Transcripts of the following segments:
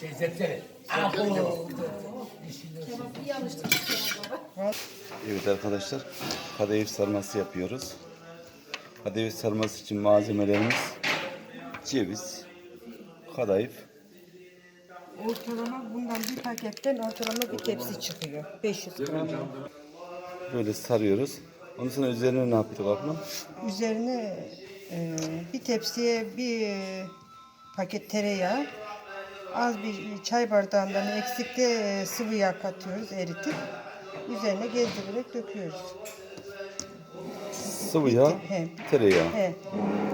Şey zepseli. Abo. Evet arkadaşlar, kadayıf sarması yapıyoruz. Kadayıf sarması için malzemelerimiz ceviz, kadayıf, Ortalama bundan bir paketten ortalama bir tepsi çıkıyor. 500 gram. böyle sarıyoruz. Ondan sonra üzerine ne yaptık ablam? Üzerine e, bir tepsiye bir paket tereyağı, az bir çay bardağından eksikte e, sıvı yağ katıyoruz eritip. Üzerine gezdirerek döküyoruz. Sıvı yağ, He. tereyağı. He.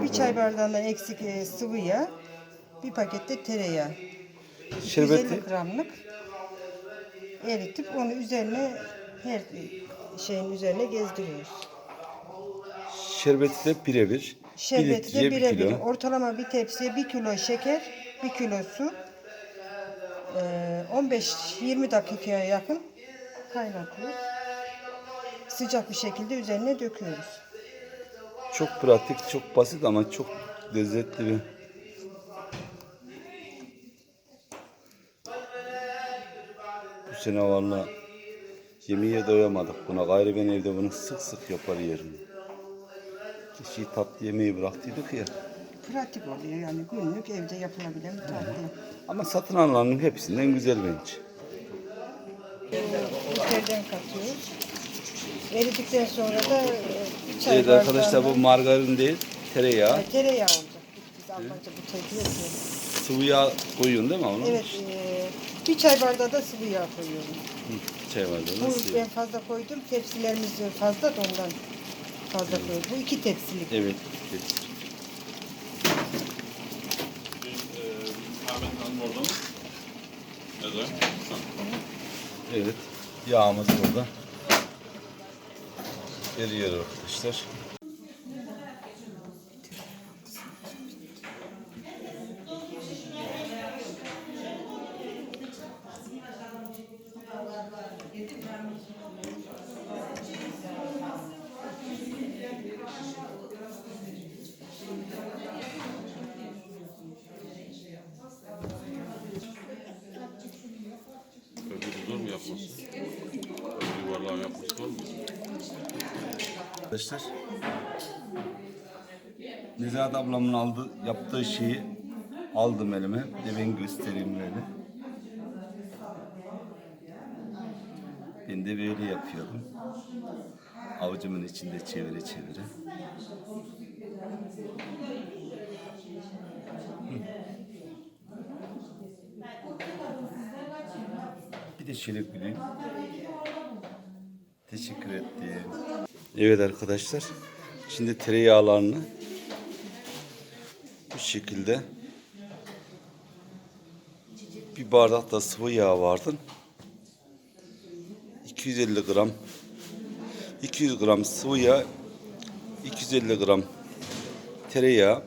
Bir çay bardağından eksik e, sıvı yağ, bir pakette tereyağı. 150 Şerbeti, gramlık eritip onu üzerine her şeyin üzerine gezdiriyoruz. şerbeti de birebir. Bir Şerbeti de birebir. Ortalama bir tepsiye bir kilo şeker, bir kilo su, 15-20 dakikaya yakın kaynatıyoruz. Sıcak bir şekilde üzerine döküyoruz. Çok pratik, çok basit ama çok lezzetli bir Bu sene valla yemeğe doyamadık buna. Gayrı ben evde bunu sık sık yapar yerim. Kişiyi tatlı yemeği bıraktıydık ya. Pratik oluyor yani günlük evde yapılabilen bir tatlı. Ama satın alılanın hepsinden güzel bence. Biberden katıyoruz. Eridikten sonra da e, bir çay Evet arkadaşlar bu bardağından- margarin değil, tereyağı. E, tereyağı olacak. Biz Almanca bu diyoruz. Sıvı yağ koyuyorsun değil mi onu? Evet, e, bir çay bardağı da sıvı yağ koyuyorum. Çay var da Bu nasıl? ben fazla koydum. Tepsilerimiz fazla da ondan fazla koydum. Bu iki tepsilik. Evet. evet. Ahmet Hanım orada mı? Evet. Evet. Yağımız burada. Geliyor arkadaşlar. Öbürü zor zor mu? Arkadaşlar. Nezahat ablamın aldı, yaptığı şeyi aldım elime. De ben göstereyim böyle. Ben de böyle yapıyordum. Avucumun içinde çevire çevire. Şöyle güleyim. Teşekkür ettim. Evet arkadaşlar. Şimdi tereyağlarını bu şekilde bir bardak da sıvı yağ vardı. 250 gram 200 gram sıvı yağ 250 gram tereyağı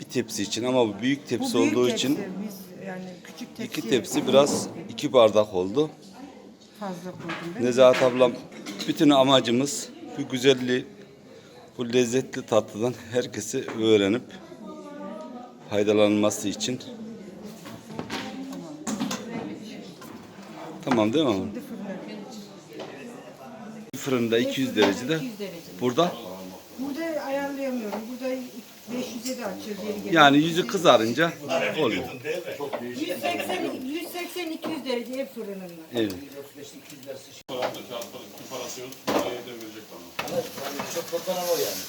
bir tepsi için ama bu büyük tepsi Bu büyük olduğu tepsi. için Biz yani küçük tepsi iki tepsi biraz iki bardak oldu. fazla koydum. Nezahat ablam bütün amacımız bu güzelliği, bu lezzetli tatlıdan herkesi öğrenip faydalanması için. Tamam değil mi? ablam? Şimdi fırına. Fırında 200 derecede. 200 derece. Burada Burada ayarlayamıyorum. Burada 500'e de açıyoruz yeri geliyor. yani yüzü kızarınca oluyor. 180 180 200 derece ev fırınında. Evet. Parada kağıtları iki parası yok. Parayı da verecek bana. Çok toplanan o yani.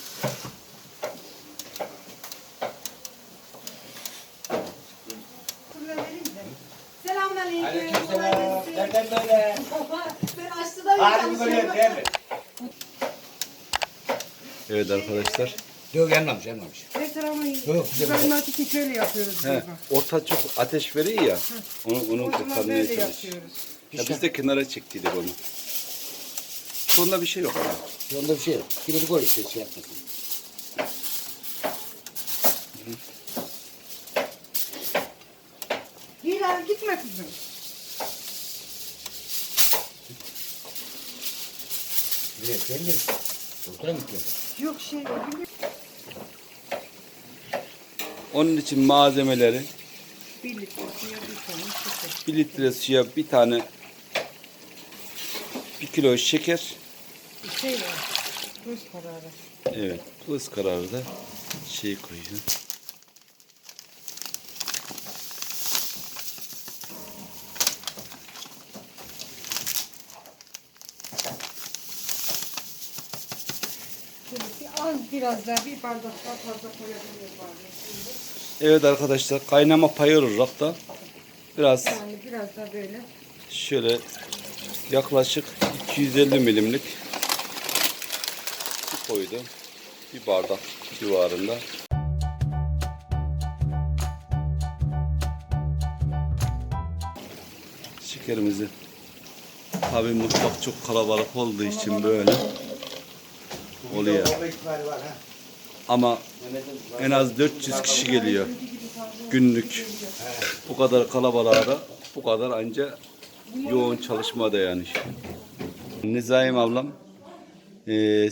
Fırına vereyim de. Selamünaleyküm. Aleykümselam. Nereden böyle? Ben aşçıda Harbi böyle değil mi? Evet arkadaşlar. Yok yanmamış yanmamış. Restoranın Yok, güzel. kızartması şöyle yapıyoruz biz He, orta çok ateş veriyor ya. Onu onu O zaman kurtarmaya böyle çalış. yapıyoruz. Ya biz de kenara çektiydik onu. Bunda bir şey yok. ya. Onda bir şey yok. Gibi koy işte şey yapmasın. Hilal gitme kızım. Buraya gel gel. Doktora mı gidiyor? Yok şey. Onun için malzemeleri Bir litre suya bir tane şeker. 1 litre suya bir tane 1 kilo şeker. Şey var. Göz kararı. Evet. Plus kararı da şey koyuyor. Biraz daha bir bardak daha fazla koyabiliriz. Evet arkadaşlar kaynama payı olarak da biraz Yani biraz da böyle. şöyle yaklaşık 250 milimlik su koydum. Bir bardak civarında. Şekerimizi tabi mutfak çok kalabalık olduğu için böyle oluyor. Ama en az 400 kişi geliyor günlük. Bu kadar kalabalığa da bu kadar anca yoğun çalışmada yani. Nizaim ablam eee,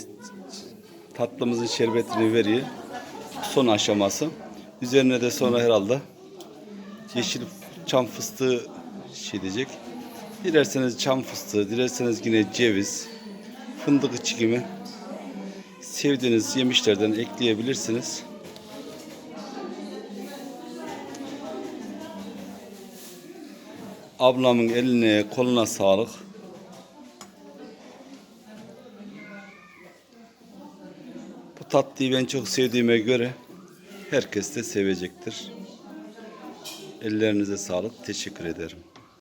tatlımızın şerbetini veriyor. Son aşaması. Üzerine de sonra herhalde yeşil çam fıstığı şey diyecek. Dilerseniz çam fıstığı, dilerseniz yine ceviz, fındık içi gibi sevdiğiniz yemişlerden ekleyebilirsiniz. Ablamın eline koluna sağlık. Bu tatlıyı ben çok sevdiğime göre herkes de sevecektir. Ellerinize sağlık. Teşekkür ederim.